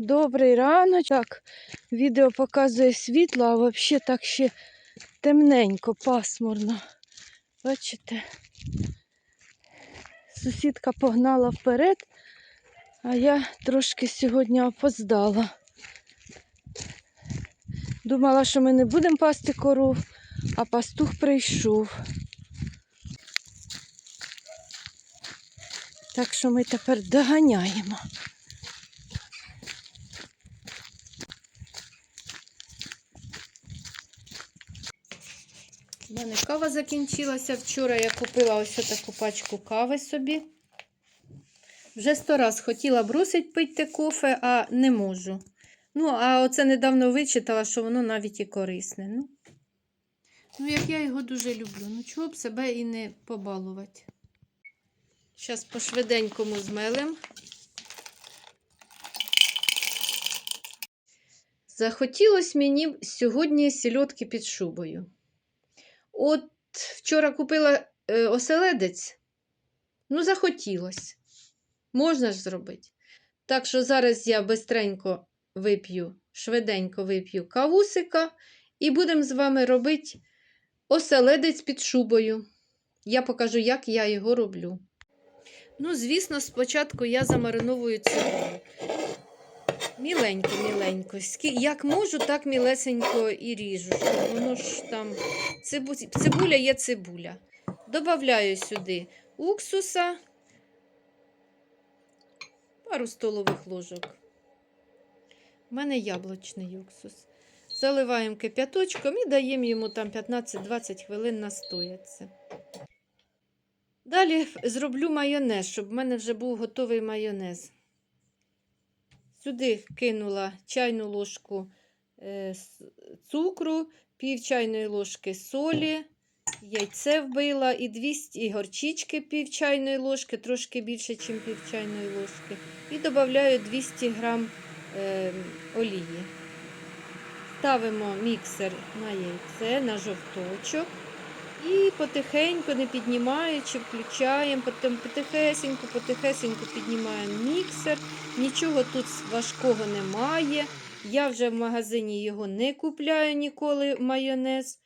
Добрий ранок. Так, відео показує світло, а взагалі так ще темненько, пасмурно. Бачите? Сусідка погнала вперед, а я трошки сьогодні опоздала. Думала, що ми не будемо пасти коров, а пастух прийшов. Так що ми тепер доганяємо. У мене кава закінчилася. Вчора я купила ось таку пачку кави собі. Вже сто раз хотіла бросить пити кофе, а не можу. Ну, а оце недавно вичитала, що воно навіть і корисне. Ну, ну як я його дуже люблю. Ну, чого б себе і не побалувати. Зараз по швиденькому змелем. Захотілося мені сьогодні сільотки під шубою. От вчора купила е, оселедець, ну, захотілося. Можна ж зробити. Так що зараз я бистренько вип'ю, швиденько вип'ю кавусика і будемо з вами робити оселедець під шубою. Я покажу, як я його роблю. Ну, звісно, спочатку я замариновую цибулю. Міленько, міленько. Як можу, так мілесенько і ріжу. Воно ж там цибу... цибуля є цибуля. Добавляю сюди уксуса, пару столових ложок. У мене яблучний уксус. Заливаємо кип'яточком і даємо йому там 15-20 хвилин настояться. Далі зроблю майонез, щоб в мене вже був готовий майонез. Сюди кинула чайну ложку е, цукру, пів чайної ложки солі, яйце вбила і 200 і горчички пів чайної ложки, трошки більше, ніж пів чайної ложки. І додаю 200 грам е, олії. Ставимо міксер на яйце, на жовточок. І потихеньку, не піднімаючи, включаємо, потім потихесеньку, потихесеньку піднімаємо міксер. Нічого тут важкого немає. Я вже в магазині його не купляю ніколи майонез.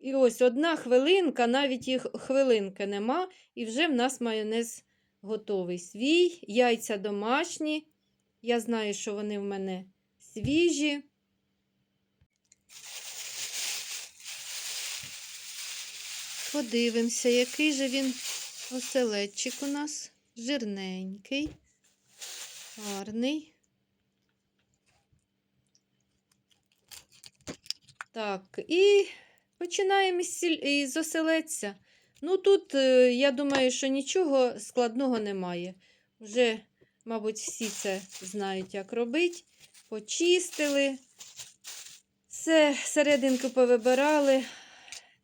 І ось одна хвилинка, навіть їх хвилинки нема, і вже в нас майонез готовий. Свій, яйця домашні. Я знаю, що вони в мене свіжі. Подивимося, який же він оселедчик у нас. Жирненький, гарний. Так, і починаємо із, оселедця. Ну тут, е, я думаю, що нічого складного немає. Вже, мабуть, всі це знають, як робити. Почистили. Все, серединку повибирали.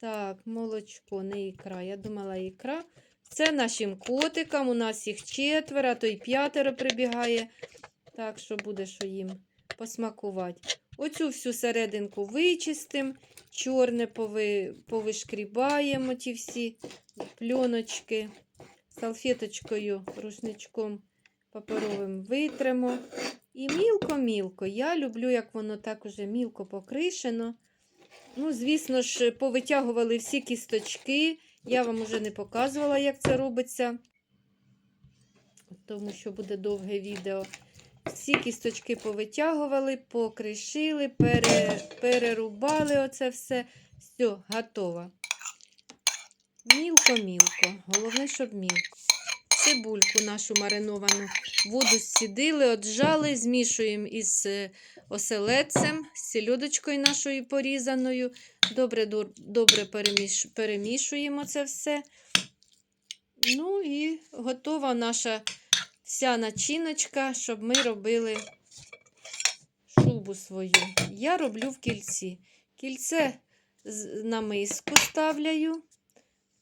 Так, молочко, не ікра. Я думала, ікра. Це нашим котикам. У нас їх четверо, то й п'ятеро прибігає. Так що буде, що їм посмакувати. Оцю всю серединку вичистимо, чорне пови, повишкрібаємо ті всі пльоночки. Салфеточкою, рушничком паперовим витримо. І мілко-мілко. Я люблю, як воно так уже мілко покришено. Ну, звісно ж, повитягували всі кісточки. Я вам уже не показувала, як це робиться, тому що буде довге відео. Всі кісточки повитягували, покришили, пере, перерубали оце все. Все, готово. Мілко-мілко. Головне, щоб мілко. Цибульку нашу мариновану воду зцідили, отжали, змішуємо із е, оселедцем, з сільодочкою нашою порізаною. Добре, добре переміш, перемішуємо це все. Ну і готова наша вся начиночка, щоб ми робили шубу свою. Я роблю в кільці. Кільце на миску ставляю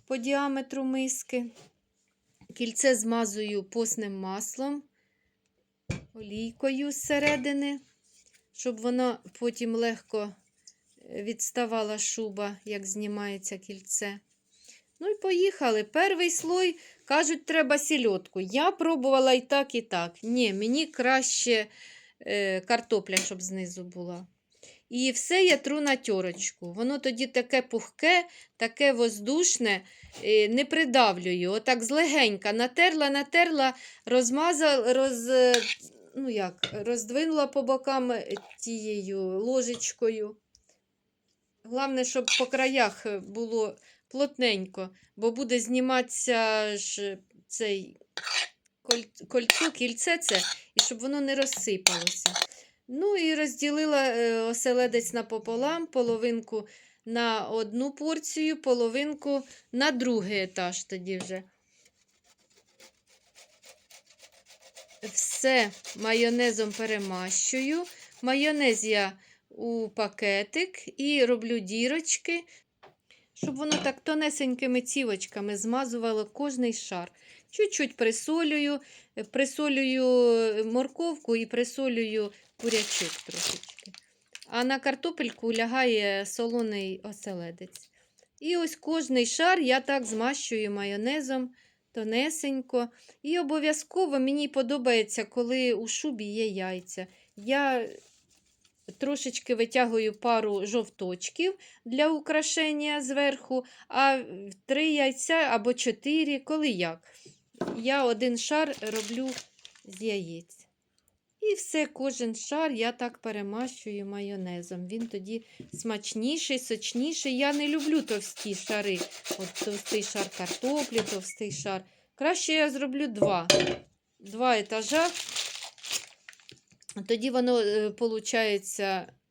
по діаметру миски. Кільце змазую постним маслом, олійкою зсередини, щоб воно потім легко е, відставала шуба, як знімається кільце. Ну і поїхали. Перший слой, кажуть, треба сільотку. Я пробувала і так, і так. Ні, мені краще е, картопля, щоб знизу була. І все я тру на тьорочку. Воно тоді таке пухке, таке воздушне, е, не придавлюю. Отак злегенька натерла, натерла, розмазала, роз, е, ну як, роздвинула по бокам е, тією ложечкою. Головне, щоб по краях було плотненько, бо буде зніматися ж цей коль- кольцо, кільце це, і щоб воно не розсипалося. Ну і розділила е, оселедець напополам, половинку на одну порцію, половинку на другий етаж тоді вже. Все майонезом перемащую. Майонез я у пакетик і роблю дірочки, щоб воно так тонесенькими цівочками змазувало кожний шар. Чуть-чуть присолюю, е, присолюю е, морковку і присолюю курячок трошечки. А на картопельку лягає солоний оселедець. І ось кожний шар я так змащую майонезом тонесенько. І обов'язково мені подобається, коли у шубі є яйця. Я трошечки витягую пару жовточків для украшення зверху, а три яйця або чотири, коли як. Я один шар роблю з яєць. І все, кожен шар я так перемащую майонезом. Він тоді смачніший, сочніший. Я не люблю товсті шари. От товстий шар картоплі, товстий шар. Краще я зроблю два. Два етажа. Тоді воно виходить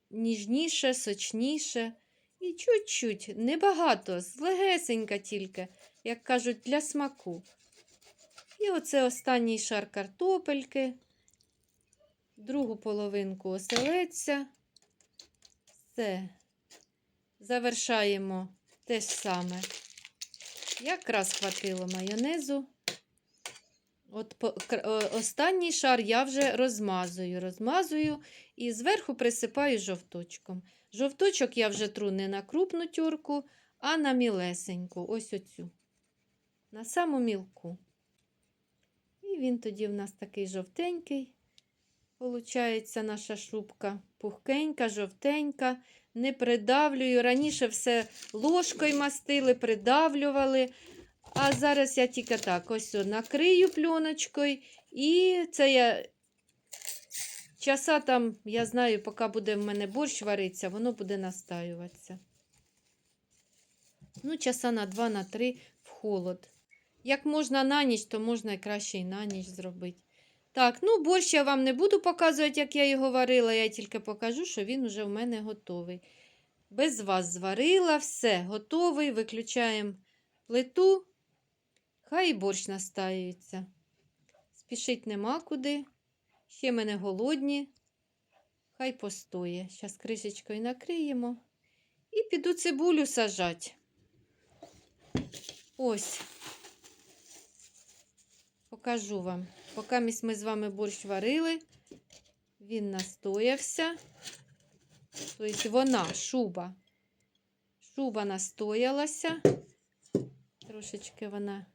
ніжніше, сочніше. І чуть-чуть, небагато, злегесенька тільки, як кажуть, для смаку. І оце останній шар картопельки, другу половинку оселедця. Все. Завершаємо те ж саме. Якраз хватило майонезу. От останній шар я вже розмазую, розмазую і зверху присипаю жовточком. Жовточок я вже тру не на крупну тюрку, а на мілесеньку, ось оцю. На саму мілку. І він тоді в нас такий жовтенький. Получається наша шубка. Пухкенька, жовтенька, не придавлюю. Раніше все ложкою мастили, придавлювали. А зараз я тільки так ось накрию пленочкою. І це я часа там, я знаю, поки буде в мене борщ варитися, воно буде настаюватися. Ну, часа на 2 на 3 в холод. Як можна на ніч, то можна і краще і на ніч зробити. Так, ну борщ я вам не буду показувати, як я його варила. Я тільки покажу, що він вже в мене готовий. Без вас зварила, все, готовий. Виключаємо плиту. Хай і борщ настаюється. Спішить нема куди. Ще мене голодні. Хай постоє. Зараз кришечкою накриємо. І піду цибулю сажать. Ось. Покажу вам. Поки ми з вами борщ варили, він настоявся. Тобто вона, шуба. Шуба настоялася. Трошечки вона,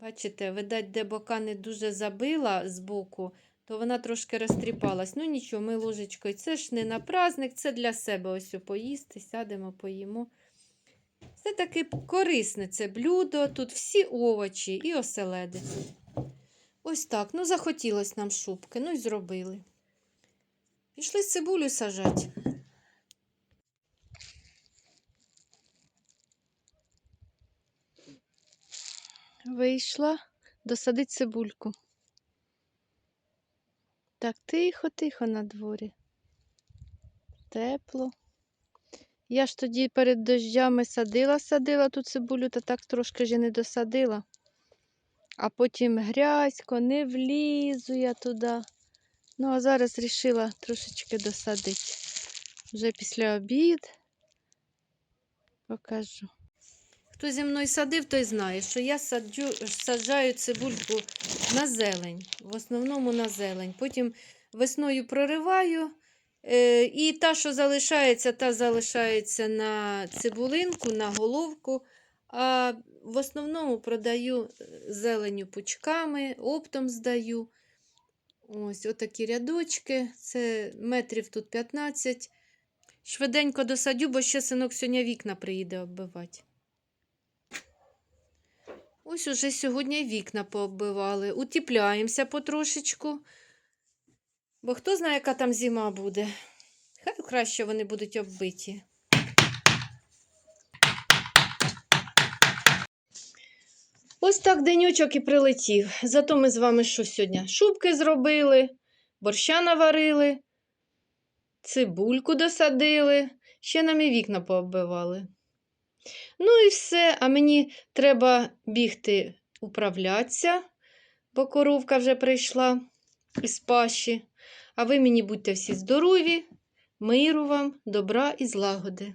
бачите, видать, де бока не дуже забила з боку, то вона трошки розтріпалась. Ну нічого, ми ложечкою. Це ж не на праздник, це для себе ось поїсти, сядемо, поїмо. Це таки корисне це блюдо. Тут всі овочі і оселедець. Ось так. Ну, захотілося нам шубки, ну і зробили. Пішли цибулю сажати. Вийшла досадить цибульку. Так, тихо-тихо на дворі. Тепло. Я ж тоді перед дощами садила, садила ту цибулю, та так трошки ж не досадила. А потім грязько, не влізу я туди. Ну, а зараз вирішила трошечки досадити. Вже після обід покажу. Хто зі мною садив, той знає, що я саджу, саджаю цибульку на зелень, в основному на зелень. Потім весною прориваю, е, і та, що залишається, та залишається на цибулинку, на головку. А в основному продаю е, зеленю пучками, оптом здаю. Ось отакі рядочки. Це метрів тут 15. Швиденько досадю, бо ще синок сьогодні вікна приїде оббивати. Ось уже сьогодні вікна пооббивали. Утіпляємося потрошечку. Бо хто знає, яка там зима буде. Хай краще вони будуть оббиті. Ось так денючок і прилетів. Зато ми з вами що сьогодні? Шубки зробили, борща наварили, цибульку досадили, ще нам і вікна пооббивали. Ну і все, а мені треба бігти управлятися, бо коровка вже прийшла із паші. А ви мені будьте всі здорові, миру вам, добра і злагоди.